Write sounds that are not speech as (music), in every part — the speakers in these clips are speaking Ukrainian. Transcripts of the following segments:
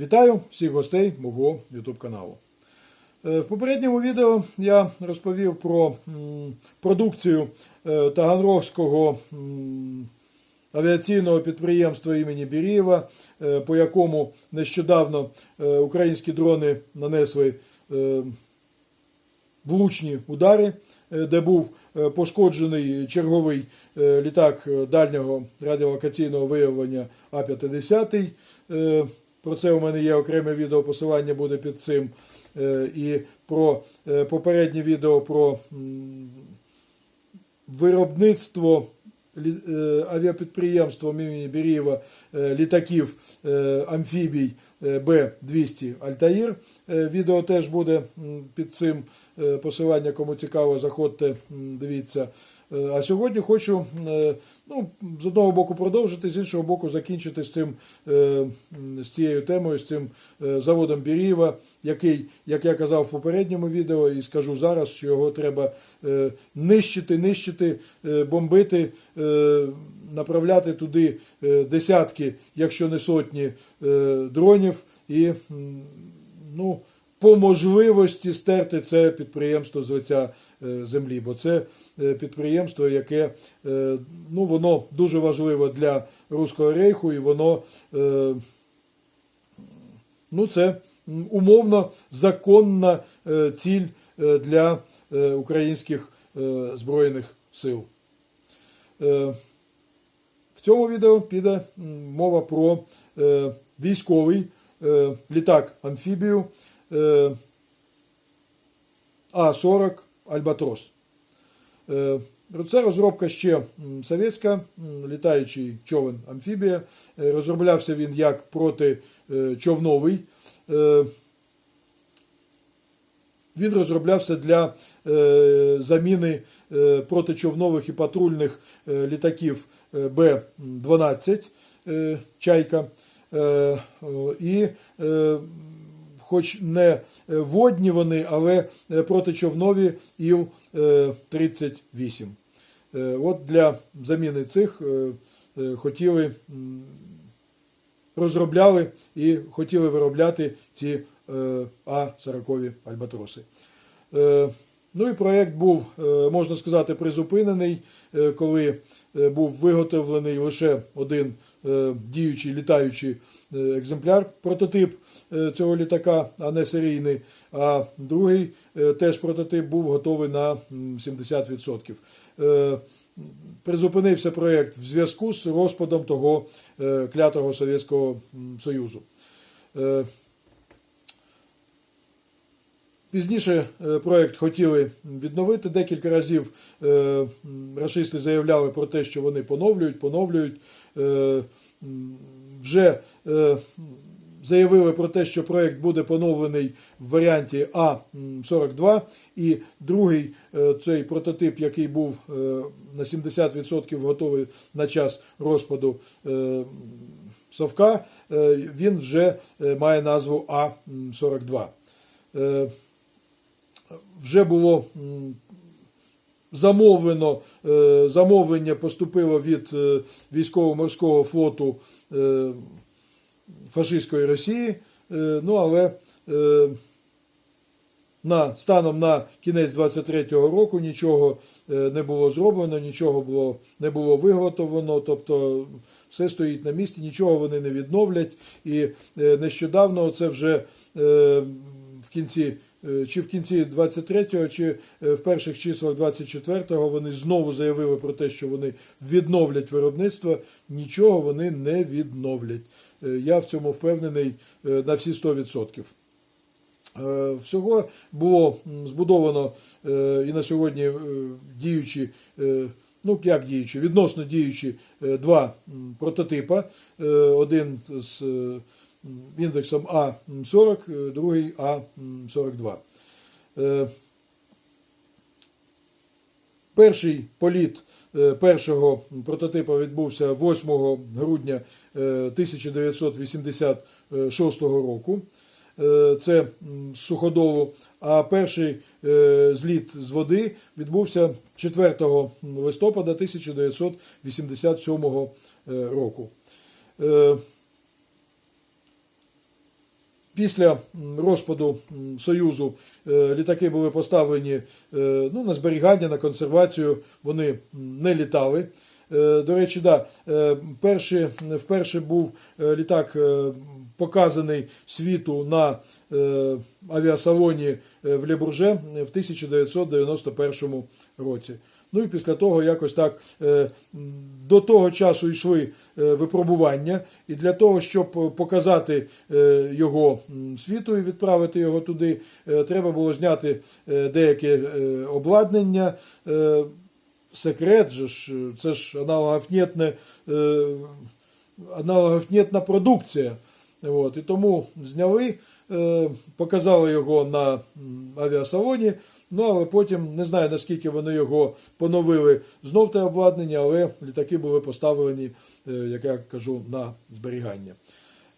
Вітаю всіх гостей мого YouTube каналу. Е, В попередньому відео я розповів про продукцію е, Таганрогського авіаційного підприємства імені Бірєва, е, по якому нещодавно українські дрони нанесли влучні удари, де був пошкоджений черговий літак дальнього радіолокаційного виявлення А-50. Про це у мене є окреме відео, посилання буде під цим. Е, І про е, попереднє відео про виробництво е, імені Бірєва е, літаків амфібій е, Б-200 Альтаїр. Відео теж буде під цим посилання, кому цікаво, заходьте, дивіться. Е, А сьогодні хочу е, ну, з одного боку продовжити, з іншого боку, закінчити з цим е, з цією темою, з цим заводом Бірєва, який, як я казав в попередньому відео, і скажу зараз, що його треба нищити, нищити, бомбити, направляти туди десятки, якщо не сотні дронів, і ну, по можливості стерти це підприємство з лиця е, землі, бо це е, підприємство, яке е, ну, воно дуже важливо для Руського рейху, і воно ну, це умовно законна ціль для українських збройних сил. В цьому відео піде мова про військовий літак амфібію А-40 Альбатрос. Е, Це розробка ще совєтська, літаючий човен амфібія. Е, Розроблявся він як протичовновий. Е, Він розроблявся для е, заміни е, протичовнових і патрульних е, літаків е, Б-12 е, Чайка. Е, І е, хоч не водні вони, але е, протичовнові Іл-38. Е, От для заміни цих е, е, хотіли розробляли і хотіли виробляти ці е, А-40 альбатроси. Ну і проєкт був, е, можна сказати, призупинений, е, коли е, був виготовлений лише один діючий літаючий екземпляр, прототип цього літака, а не серійний. А другий теж прототип був готовий на 70%. Е, Призупинився проєкт в зв'язку з розпадом того клятого Совєтського Союзу. Пізніше е, проект хотіли відновити декілька разів. е, Рашисти заявляли про те, що вони поновлюють, поновлюють. Е, Вже заявили про те, що проект буде поновлений в варіанті А42. І другий цей прототип, який був на 70% готовий на час розпаду Совка, він вже має назву А42. Вже було замовлено, е, замовлення поступило від е, військово-морського флоту е, фашистської Росії. Ну, але на, станом на кінець 23-го року нічого не було зроблено, нічого було, не було виготовлено, тобто все стоїть на місці, нічого вони не відновлять. І нещодавно це вже в кінці. Е, Чи в кінці 23-го, чи е, в перших числах 24-го вони знову заявили про те, що вони відновлять виробництво. Нічого вони не відновлять. Е, Я в цьому впевнений на всі 100%. Е, Всього було збудовано і на сьогодні діючі, ну як діючі, відносно діючі два прототипа. Один з індексом А40, е, другий А42. Е, Перший політ е, першого прототипа відбувся 8 грудня е, 1986 року. Це з суходолу. А перший зліт з води відбувся 4 листопада 1987 е, року. Після розпаду Союзу е, літаки були поставлені е, ну, на зберігання, на консервацію, вони не літали. Е, До речі, да, перший, вперше був літак показаний світу на авіасалоні в Лебурже в 1991 році. Ну і після того якось так е, до того часу йшли е, випробування, і для того, щоб показати е, його світу і відправити його туди, треба було зняти деяке обладнання. Секрет же ж, це ж аналогофнетне, е, продукція. От, і тому зняли, показали його на авіасалоні. Ну, але потім не знаю наскільки вони його поновили знов те обладнання, але літаки були поставлені, е, як я кажу, на зберігання.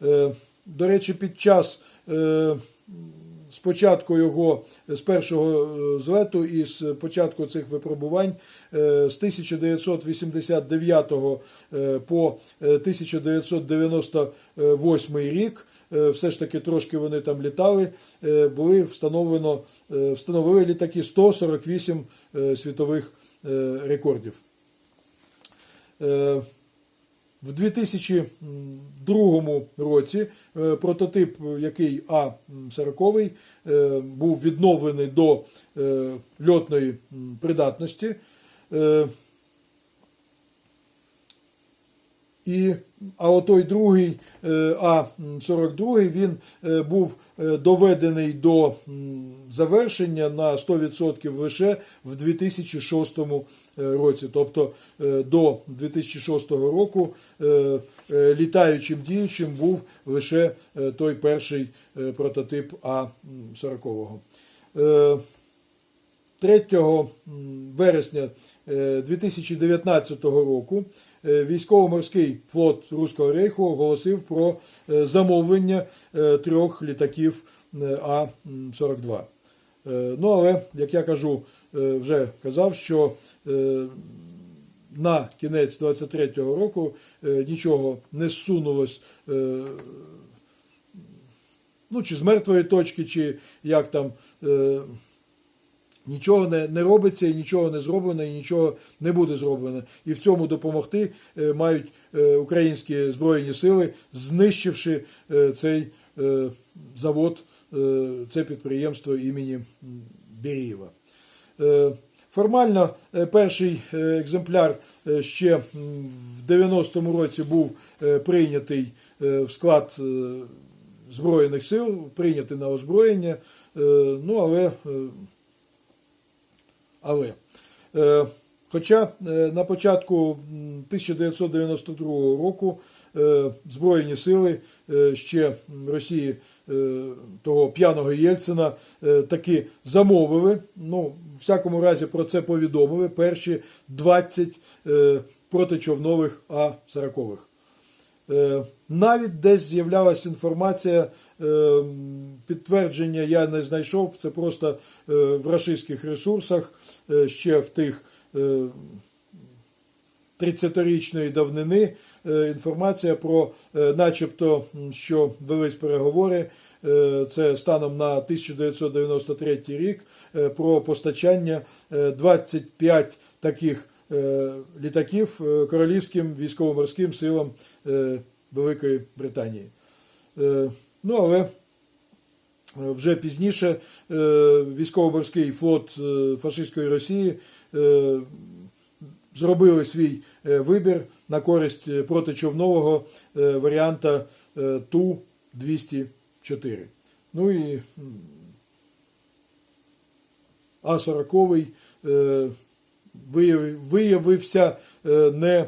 Е, До речі, під час е, спочатку його з першого злету і з початку цих випробувань з 1989 е, по е, 1998 рік. Е, Все ж таки трошки вони там літали. е, Були встановлено е, встановили літаки 148 е, світових рекордів. В 2002 році прототип, який А-40, е, був відновлений до льотної придатності. І, а отой другий е, А-42 він е, був е, доведений до завершення на 100% лише в 2006 році. Тобто до 2006 року літаючим діючим був лише той перший прототип А-40. Е, 3 вересня е, 2019 року військово-морський флот Руського рейху оголосив про е, замовлення е, трьох літаків е, А-42. Е, Ну, але, як я кажу, е, вже казав, що е, на кінець 23-го року е, нічого не зсунулось е, ну, чи з мертвої точки, чи як там. Нічого не, не робиться, і нічого не зроблено, і нічого не буде зроблено. І в цьому допомогти е, мають е, українські збройні сили, знищивши е, цей завод, це підприємство імені. Е, Формально перший екземпляр ще в 90-му році був прийнятий в склад Збройних сил, прийнятий на озброєння. Ну, але але. Е, Хоча е, на початку 1992 року е, Збройні сили ще Росії того п'яного Єльцина таки замовили. Ну, в всякому разі про це повідомили перші 20 е, протичовнових А-40. Е, Навіть десь з'являлася інформація, е, підтвердження я не знайшов, це просто е, в рашистських ресурсах ще в тих е, 30-річної давнини інформація про, начебто, що велись переговори. Це станом на 1993 рік про постачання е, 25 таких літаків е, Королівським військово-морським силам е, Великої Британії. Е, Ну, але е, вже пізніше е, військово-морський флот е, фашистської Росії е, зробили свій е, вибір на користь е, протичовнового е, варіанта е, Ту-204. Ну і А-40 е, вияв- виявився е, не,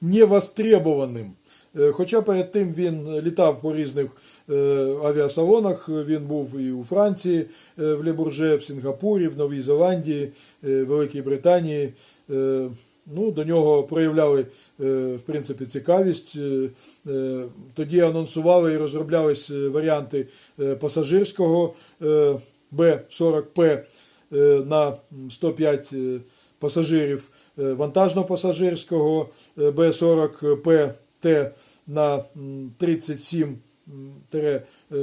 невостребованим. Е, Хоча перед тим він літав по різних е, авіасалонах, він був і у Франції, в Лебурже, в Сінгапурі, в Новій Зеландії, е, Великій Британії. Ну, до нього проявляли в принципі цікавість. Тоді анонсували і розроблялись варіанти пасажирського е, Б-40П е, на 105 е, пасажирів, е, вантажно-пасажирського е, Б-40ПТ на 37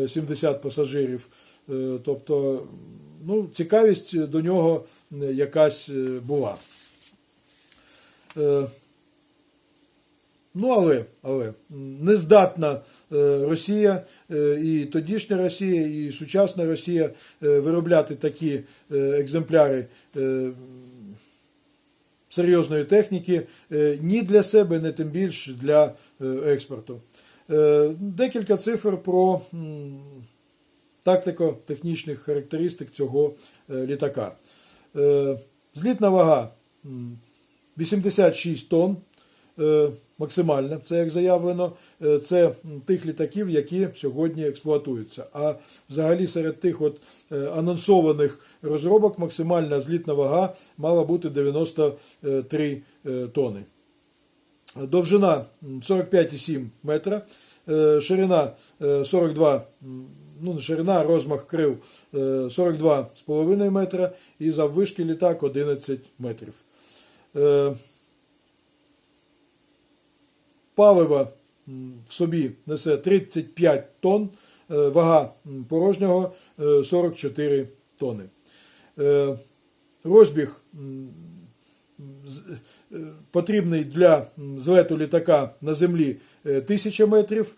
70 пасажирів. Е, Тобто, ну, цікавість до нього е, якась е, була. Е, Ну, але, але не здатна е, Росія, е, і тодішня Росія, і сучасна Росія е, виробляти такі е, екземпляри е, серйозної техніки е, ні для себе, ні тим більш для е, експорту. Е, Декілька цифр про тактико-технічних характеристик цього е, літака. Е, Злітна вага 86 тонн. Е, Максимальна, це як заявлено, Е, це тих літаків, які сьогодні експлуатуються. А взагалі серед тих от е, анонсованих розробок максимальна злітна вага мала бути 93 е, тони. Довжина 45,7 метра, ширина е, 42, ну ширина, розмах крил е, 42,5 метра і заввишки літак 11 метрів. Паливо м, в собі несе 35 тонн, е, вага порожнього е, 44 тони. Е, Розбіг з- е, потрібний для злету літака на землі е, 1000 метрів.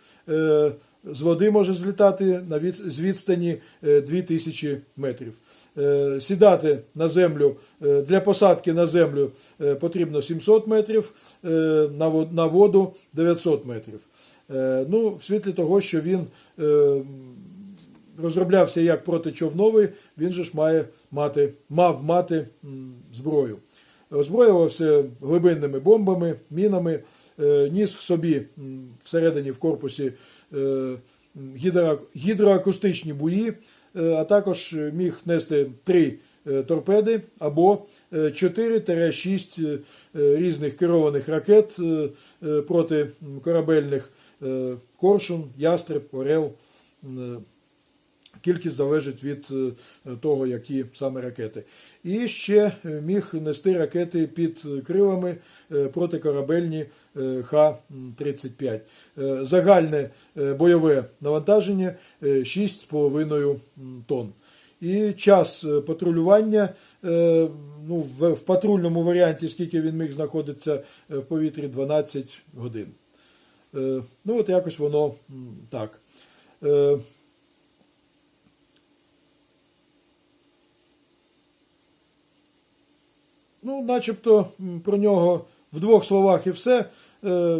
З води може злітати з відстані е, 2000 метрів. Е, Сідати на землю е, для посадки на землю е, потрібно 700 метрів, на воду 900 метрів. Ну, в світлі того, що він розроблявся як протичовновий, він же ж має мати, мав мати зброю. Озброювався глибинними бомбами, мінами, ніс в собі всередині в корпусі гідроакустичні буї, а також міг нести три е, торпеди або е, 4-6 е, е, різних керованих ракет е, е, проти корабельних е, Коршун, Ястреб, Орел. е, Кількість залежить від е, того, які саме ракети. І ще е, міг нести ракети під крилами е, протикорабельні е, Х-35. Е, Загальне е, бойове навантаження е, 6,5 тонн. І час е, патрулювання е, ну, в, патрульному варіанті, скільки він міг знаходитися е, в повітрі, 12 годин. Е, Ну, от якось воно так. Е, Ну, начебто про нього в двох словах і все. Е,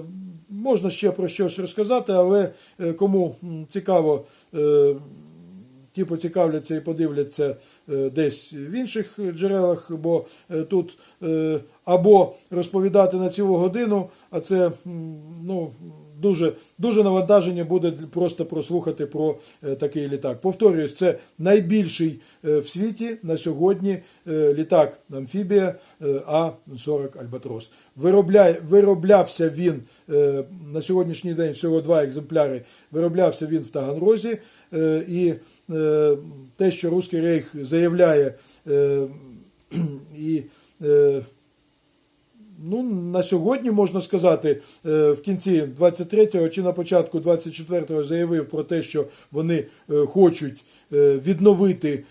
можна ще про щось розказати, але е, кому цікаво, е, ті поцікавляться і подивляться десь в інших джерелах, бо тут або розповідати на цілу годину, а це ну, дуже, дуже навантаження буде просто прослухати про е, такий літак. Повторюсь, це найбільший е, в світі на сьогодні е, літак амфібія е, А-40 Альбатрос. Виробляє, вироблявся він на сьогоднішній день всього два екземпляри. Вироблявся він в Таганрозі. І те, що Руський Рейх заявляє (clears throat) і на сьогодні можна сказати, е, в кінці 23-го чи на початку 24-го заявив про те, що вони е, хочуть е, відновити,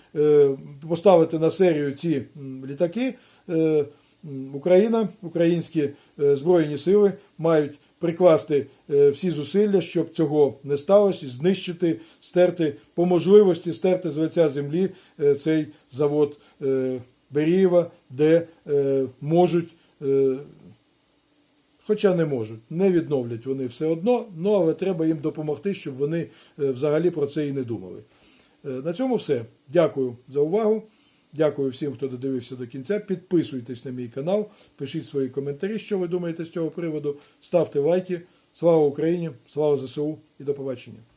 поставити на серію ці літаки. Україна, українські збройні сили мають прикласти всі зусилля, щоб цього не сталося, знищити, стерти по можливості стерти з лиця землі цей завод Берієва, де можуть. Хоча не можуть, не відновлять вони все одно, ну але треба їм допомогти, щоб вони е, взагалі про це і не думали. Е, На цьому все. Дякую за увагу. Дякую всім, хто додивився до кінця. Підписуйтесь на мій канал, пишіть свої коментарі, що ви думаєте з цього приводу. Ставте лайки. Слава Україні! Слава ЗСУ і до побачення!